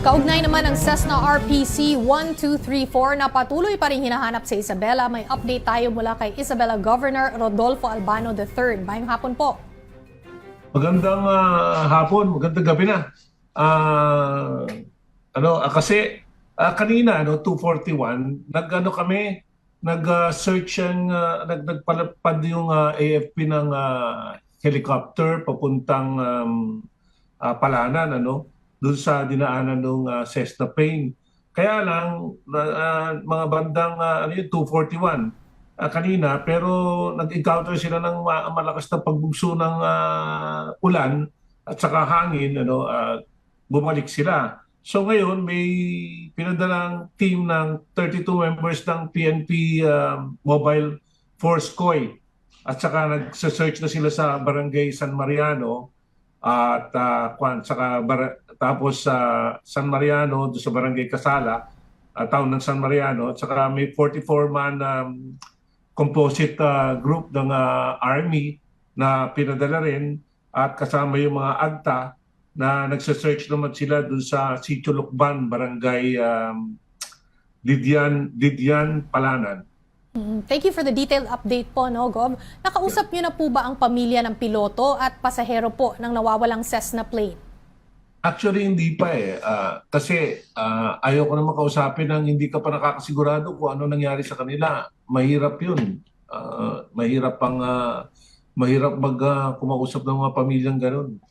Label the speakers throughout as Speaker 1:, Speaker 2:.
Speaker 1: Kaugnay naman ng Cessna RPC 1234 na patuloy pa rin hinahanap si Isabela. May update tayo mula kay Isabela Governor Rodolfo Albano III. Mayong hapon po.
Speaker 2: Magandang ah, hapon, magandang gabi na. Ah, ano, ah, kasi ah, kanina no 241, nag-ano kami, nag-search ang ah, nag nagpalapad yung ah, AFP ng ah, helicopter papuntang um, ah, Palanan ano, doon sa dinaanan ng uh, Cessna plane. Kaya lang ah, mga bandang ah, ano yun, 241 ah, kanina pero nag-encounter sila ng ma- malakas na pagbugso ng ah, ulan at saka hangin ano at bumalik sila. So ngayon may pinadalang team ng 32 members ng PNP um, Mobile Force COI at saka nag-search na sila sa Barangay San Mariano at kwan saka bara- tapos sa San Mariano doon sa Barangay Casala uh, town ng San Mariano at saka may 44 man um, composite uh, group ng uh, army na pinadala rin at kasama yung mga agta na nagsa-search naman sila dun sa Sitio Lukban, Barangay um, Didian, Didian, Palanan.
Speaker 1: Mm, Thank you for the detailed update po, no, Gov. Nakausap niyo na po ba ang pamilya ng piloto at pasahero po ng nawawalang Cessna plane?
Speaker 2: Actually, hindi pa eh. Ah, kasi ah, ayaw ko na makausapin ng hindi ka pa nakakasigurado kung ano nangyari sa kanila. Mahirap yun. Ah, mahirap pang ah, mahirap mag ah, kumausap ng mga pamilyang ganun.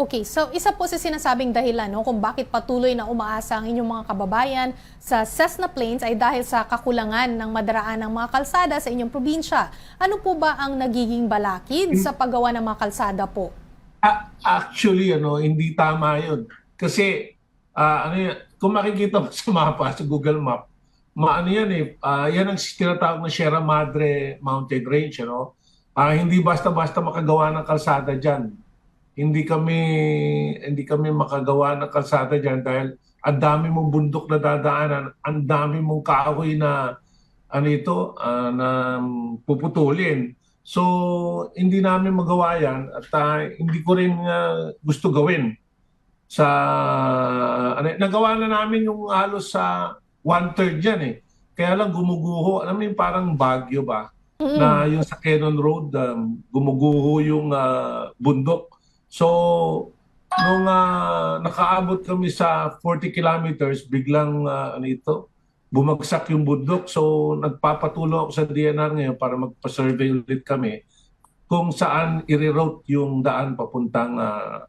Speaker 1: Okay, so isa po sa sinasabing dahilan no, kung bakit patuloy na umaasa ang inyong mga kababayan sa Cessna planes ay dahil sa kakulangan ng madaraan ng mga kalsada sa inyong probinsya. Ano po ba ang nagiging balakid sa paggawa ng mga kalsada po?
Speaker 2: Actually, ano, hindi tama yun. Kasi, ah, ano yan, kung makikita mo sa mapa, sa Google Map, maano yan eh, ah, yan ang tinatawag na Sierra Madre Mountain Range, ano? Ah, hindi basta-basta makagawa ng kalsada diyan. Hindi kami hindi kami makagawa ng kalsada diyan dahil ang dami mong bundok na dadaanan, ang dami mong kahoy na ano ito, ah, na puputulin. So, hindi namin magawa yan at ah, hindi ko rin ah, gusto gawin. Sa, ano, nagawa na namin yung halos sa one-third yan eh. Kaya lang gumuguho, alam mo yung parang Baguio ba? Na yung sa Cannon Road, um, gumuguho yung ah, bundok. So, nung ah, nakaabot kami sa 40 kilometers, biglang ah, ano ito, bumagsak yung bundok. So, nagpapatulo ako sa DNR ngayon para magpa-survey ulit kami kung saan i-reroute yung daan papuntang uh,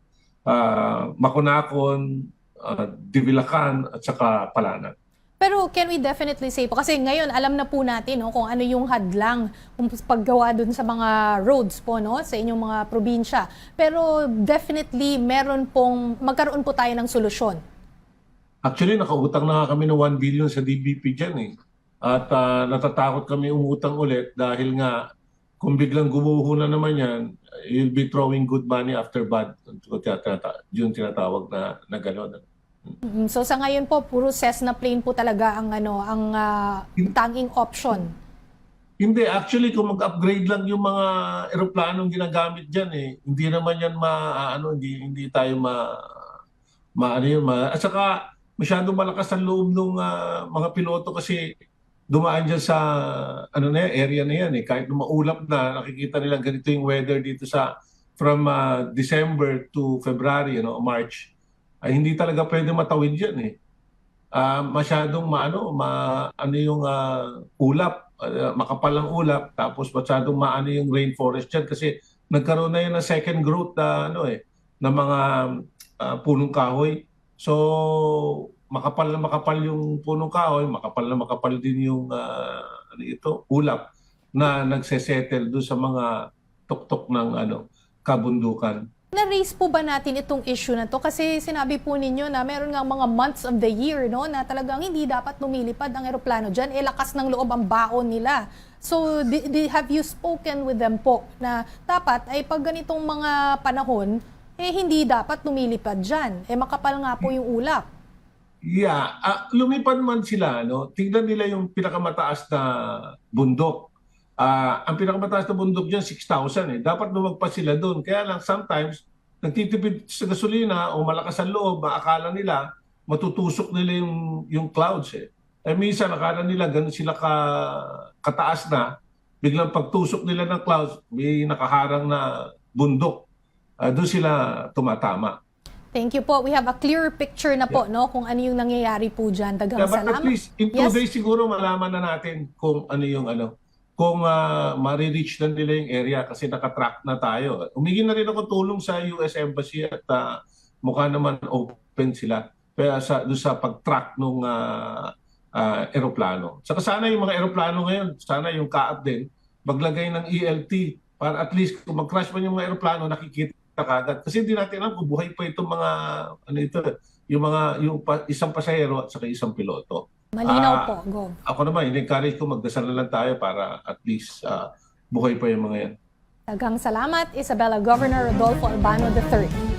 Speaker 2: Makunakon, ah, Divilacan at saka Palanan.
Speaker 1: Pero can we definitely say po, kasi ngayon alam na po natin no, kung ano yung hadlang kung paggawa dun sa mga roads po no, sa inyong mga probinsya. Pero definitely meron pong, magkaroon po tayo ng solusyon.
Speaker 2: Actually, nakautang na kami ng 1 billion sa DBP dyan eh. At ah, natatakot kami umutang ulit dahil nga kung biglang gumuho na naman yan, you'll be throwing good money after bad. Yung tinatawag na, na gano'n.
Speaker 1: Mm, So sa ngayon po, puro Cessna plane po talaga ang ano, ang ah, tanging option.
Speaker 2: Hindi, actually kung mag-upgrade lang yung mga eroplanong ginagamit diyan eh, hindi naman yan ma ano, hindi hindi tayo ma ma ano yun, ma, at saka masyadong malakas ang loob ng mga piloto kasi dumaan dyan sa ano na yan, area na yan eh. Kahit maulap na, nakikita nila ganito yung weather dito sa from ah, December to February, you know, March. Ay hindi talaga pwede matawid yan eh. Ah, masyadong maano, ma ano yung ah, ulap, ah, makapal ang ulap, tapos masyadong maano yung rainforest diyan kasi nagkaroon na yan ng second growth na ano eh, ng mga ah, punong kahoy. So makapal na makapal yung punong kahoy, makapal na makapal din yung ah, ano ito, ulap na nagsesettle doon sa mga tuktok ng ano kabundukan.
Speaker 1: Na-raise po ba natin itong issue na to? Kasi sinabi po ninyo na meron nga mga months of the year no, na talagang hindi dapat lumilipad ang eroplano dyan. Eh, lakas ng loob ang baon nila. So, di- di- have you spoken with them po na dapat ay pag ganitong mga panahon, eh hindi dapat lumilipad dyan. Eh makapal nga po yung ulap.
Speaker 2: Yeah, ah, lumipad man sila, no? Tingnan nila yung pinakamataas na bundok. Ah, ang pinakamataas na bundok diyan 6,000 eh. Dapat lumagpas sila doon. Kaya lang sometimes nagtitipid sa gasolina o malakas ang loob, maakala nila matutusok nila yung, yung clouds eh. Eh minsan akala nila ganun sila ka, kataas na, biglang pagtusok nila ng clouds, may nakaharang na bundok. Ah, doon sila tumatama.
Speaker 1: Thank you po. We have a clearer picture na po, no, kung ano yung nangyayari po dyan. Dagang
Speaker 2: Yeah, but at
Speaker 1: salamat.
Speaker 2: least in two
Speaker 1: Yes.
Speaker 2: days siguro malaman na natin kung ano yung ano, kung uh, ma-reach na nila yung area kasi nakatrack na tayo. Umigin na rin ako tulong sa US Embassy at ah, mukha naman open sila kaya sa doon sa pag-track nung ah, ah, eroplano. Saka sana yung mga eroplano ngayon, sana yung kaat din maglagay ng ELT para at least kung mag-crash man yung mga eroplano nakikita kagad. Kasi hindi natin alam kung buhay pa itong mga ano ito, yung mga yung pa- isang pasahero at saka isang piloto.
Speaker 1: Malinaw
Speaker 2: Ah,
Speaker 1: po, Go.
Speaker 2: Ako naman, in-encourage ko magdasal na lang tayo para at least ah, buhay pa yung mga yan.
Speaker 1: Dagang salamat, Isabella Governor Rodolfo Albano III.